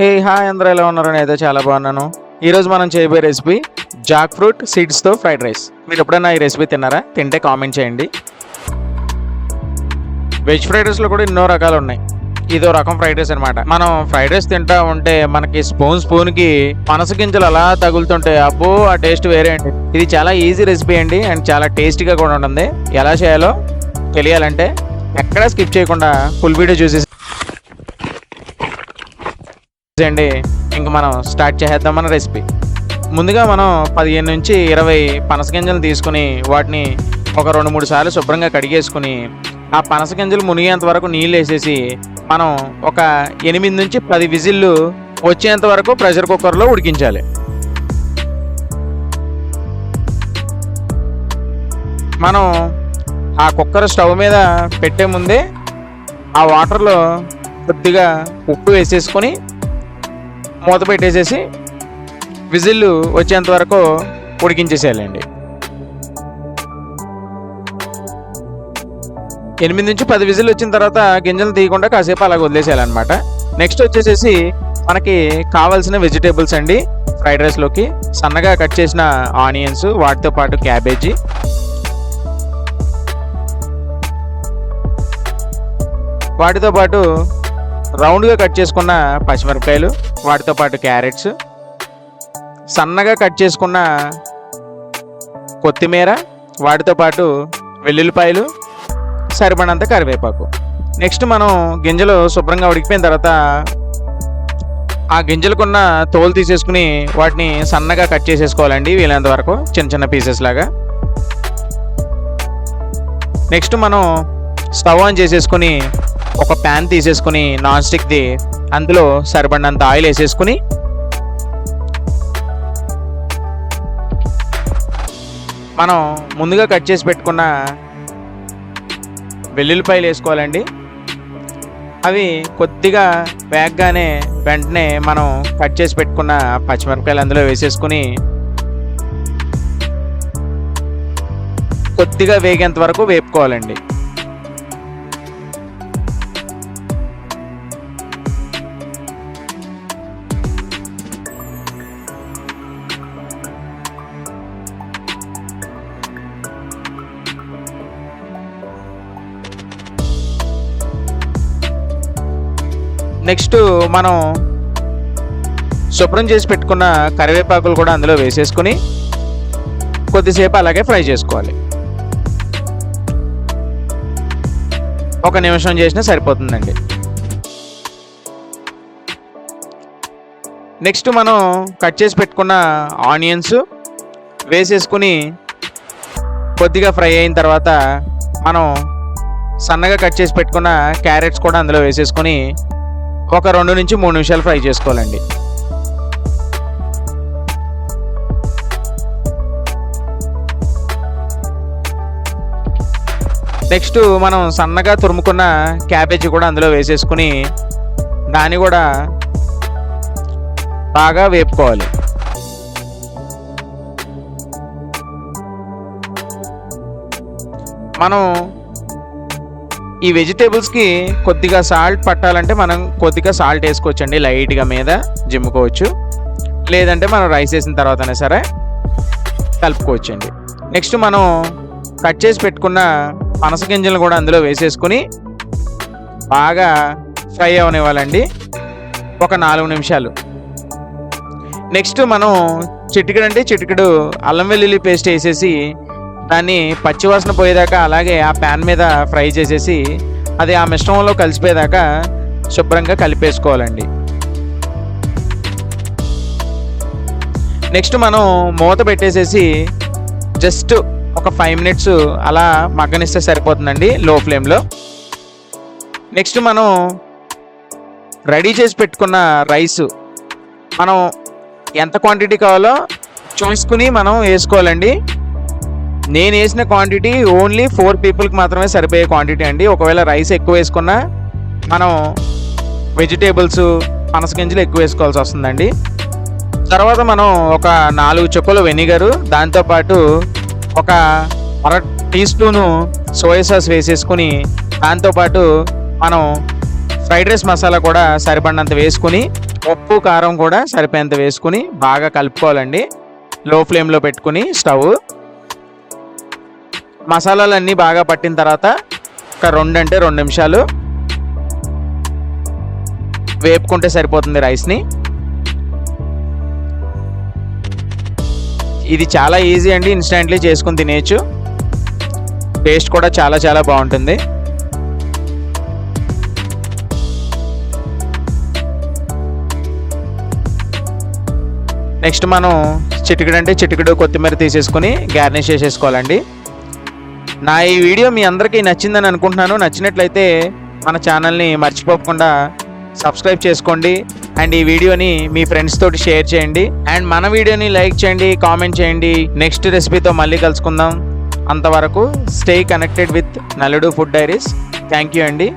Hey hi అందరూ ఎలా ఉన్నారు నేనైతే చాలా బాగున్నాను. ఈరోజు మనం చేయబోయే రెసిపీ జాక్ ఫ్రూట్ సీడ్స్తో ఫ్రైడ్ రైస్. మీరు ఎప్పుడైనా ఈ రెసిపీ తిన్నారా? తింటే కామెంట్ చేయండి. వెజ్ ఫ్రైడ్ రైస్లో కూడా ఎన్నో రకాలు ఉన్నాయి. ఇదో రకం ఫ్రైడ్ రైస్ అనమాట మనం ఫ్రైడ్ రైస్ తింటా ఉంటే మనకి స్పూన్ స్పూన్కి పనస గింజలు అలా తగులుతుంటే అబ్బో ఆ టేస్ట్ వేరే అండి. ఇది చాలా ఈజీ రెసిపీ అండి అండ్ చాలా టేస్టీగా కూడా ఉంటుంది. ఎలా చేయాలో తెలియాలంటే ఎక్కడా స్కిప్ చేయకుండా ఫుల్ వీడియో చూసేసి అండి ఇంక మనం స్టార్ట్ చేసేద్దాం మన రెసిపీ. ముందుగా మనం పదిహేను నుంచి ఇరవై పనస గింజలు తీసుకుని వాటిని ఒక రెండు మూడు సార్లు శుభ్రంగా కడిగేసుకుని ఆ పనస గింజలు మునిగేంత వరకు నీళ్ళు వేసేసి మనం ఒక ఎనిమిది నుంచి పది విజిల్లు వచ్చేంత వరకు ప్రెషర్ కుక్కర్లో ఉడికించాలి. మనం ఆ కుక్కర్ స్టవ్ మీద పెట్టే ముందే ఆ వాటర్లో కొద్దిగా ఉప్పు వేసేసుకొని మూత పెట్టేసేసి విజిల్లు వచ్చేంత వరకు ఉడికించేసేయాలండి. ఎనిమిది నుంచి పది విజిల్ వచ్చిన తర్వాత గింజలు తీయకుండా కాసేపు అలా వదిలేసేయాలన్నమాట. నెక్స్ట్ వచ్చేసేసి మనకి కావాల్సిన వెజిటేబుల్స్ అండి ఫ్రైడ్ రైస్లోకి సన్నగా కట్ చేసిన ఆనియన్స్ వాటితో పాటు క్యాబేజీ. వాటితో పాటు రౌండ్గా కట్ చేసుకున్న పచ్చిమిరపకాయలు వాటితో పాటు క్యారెట్స్. సన్నగా కట్ చేసుకున్న కొత్తిమీర వాటితో పాటు వెల్లుల్లిపాయలు సరిపడంత కరివేపాకు. నెక్స్ట్ మనం గింజలు శుభ్రంగా ఉడికిపోయిన తర్వాత ఆ గింజలకున్న తోలు తీసేసుకుని వాటిని సన్నగా కట్ చేసేసుకోవాలండి వీలైనంత వరకు చిన్న చిన్న పీసెస్ లాగా. నెక్స్ట్ మనం స్టవ్ ఆన్ చేసేసుకుని ఒక ప్యాన్ తీసేసుకుని నాన్ స్టిక్ది అందులో సరిపడినంత ఆయిల్ వేసేసుకుని మనం ముందుగా కట్ చేసి పెట్టుకున్న వెల్లుల్లిపాయలు వేసుకోవాలండి. అవి కొద్దిగా వేగగానే వెంటనే మనం కట్ చేసి పెట్టుకున్న పచ్చిమిరపకాయలు అందులో వేసేసుకుని కొద్దిగా వేగేంత వరకు వేపుకోవాలండి. నెక్స్ట్ మనం శుభ్రం చేసి పెట్టుకున్న కరివేపాకులు కూడా అందులో వేసేసుకుని కొద్దిసేపు అలాగే ఫ్రై చేసుకోవాలి. ఒక నిమిషం చేసినా సరిపోతుందండి. నెక్స్ట్ మనం కట్ చేసి పెట్టుకున్న ఆనియన్స్ వేసేసుకుని కొద్దిగా ఫ్రై అయిన తర్వాత మనం సన్నగా కట్ చేసి పెట్టుకున్న క్యారెట్స్ కూడా అందులో వేసేసుకొని ఒక రెండు నుంచి మూడు నిమిషాలు ఫ్రై చేసుకోవాలండి. నెక్స్ట్ మనం సన్నగా తురుముకున్న క్యాబేజీ కూడా అందులో వేసేసుకుని దాన్ని కూడా బాగా వేపుకోవాలి. మనం ఈ వెజిటేబుల్స్కి కొద్దిగా సాల్ట్ పట్టాలంటే మనం కొద్దిగా సాల్ట్ వేసుకోవచ్చండి లైట్గా మీద జిమ్ముకోవచ్చు లేదంటే మనం రైస్ వేసిన తర్వాతనే సరే కలుపుకోవచ్చండి. నెక్స్ట్ మనం కట్ చేసి పెట్టుకున్న పనస గింజలు కూడా అందులో వేసేసుకుని బాగా ఫ్రై అవనివ్వాలండి. ఒక నాలుగు నిమిషాలు. నెక్స్ట్ మనం చిటికెడు అంటే చిటికెడు అల్లం వెల్లుల్లి పేస్ట్ వేసేసి దాన్ని పచ్చివాసన పోయేదాకా అలాగే ఆ ప్యాన్ మీద ఫ్రై చేసేసి అది ఆ మిశ్రమంలో కలిసిపోయేదాకా శుభ్రంగా కలిపేసుకోవాలండి. నెక్స్ట్ మనం మూత పెట్టేసేసి జస్ట్ ఒక ఫైవ్ మినిట్స్ అలా మగ్గనిస్తే సరిపోతుందండి లో. ఫ్లేమ్లో నెక్స్ట్ మనం రెడీ చేసి పెట్టుకున్న రైస్ మనం ఎంత క్వాంటిటీ కావాలో చూసుకుని మనం వేసుకోవాలండి. నేను వేసిన క్వాంటిటీ ఓన్లీ ఫోర్ పీపుల్కి మాత్రమే సరిపోయే క్వాంటిటీ అండి. ఒకవేళ రైస్ ఎక్కువ వేసుకున్నా మనం వెజిటేబుల్స్ పనసగింజలు ఎక్కువ వేసుకోవాల్సి వస్తుందండి. తర్వాత మనం ఒక నాలుగు చుక్కలు వెనిగరు దాంతోపాటు ఒక అర టీ స్పూను సోయా సాస్ వేసేసుకుని దాంతోపాటు మనం ఫ్రైడ్ రైస్ మసాలా కూడా సరిపడినంత వేసుకుని ఉప్పు కారం కూడా సరిపోయేంత వేసుకుని బాగా కలుపుకోవాలండి. లో ఫ్లేమ్లో పెట్టుకుని స్టవ్ మసాలాలన్నీ బాగా పట్టిన తర్వాత ఒక రెండు అంటే రెండు నిమిషాలు వేపుకుంటే సరిపోతుంది రైస్ని. ఇది చాలా ఈజీ అండి ఇన్స్టెంట్లీ చేసుకుని తినేయచ్చు. టేస్ట్ కూడా చాలా చాలా బాగుంటుంది. నెక్స్ట్ మనం చిటికెడు అంటే చిటికెడు కొత్తిమీర తీసేసుకొని గార్నిష్ చేసేసుకోవాలండి. నా ఈ వీడియో మీ అందరికీ నచ్చిందని అనుకుంటున్నాను. నచ్చినట్లయితే మన ఛానల్ని మర్చిపోకుండా సబ్స్క్రైబ్ చేసుకోండి. అండ్ ఈ వీడియోని మీ ఫ్రెండ్స్ తోటి షేర్ చేయండి. అండ్ మన వీడియోని లైక్ చేయండి కామెంట్ చేయండి. నెక్స్ట్ రెసిపీతో మళ్ళీ కలుసుకుందాం. అంతవరకు స్టే కనెక్టెడ్ విత్ నలుడు ఫుడ్ డైరీస్. థ్యాంక్ యూ అండి.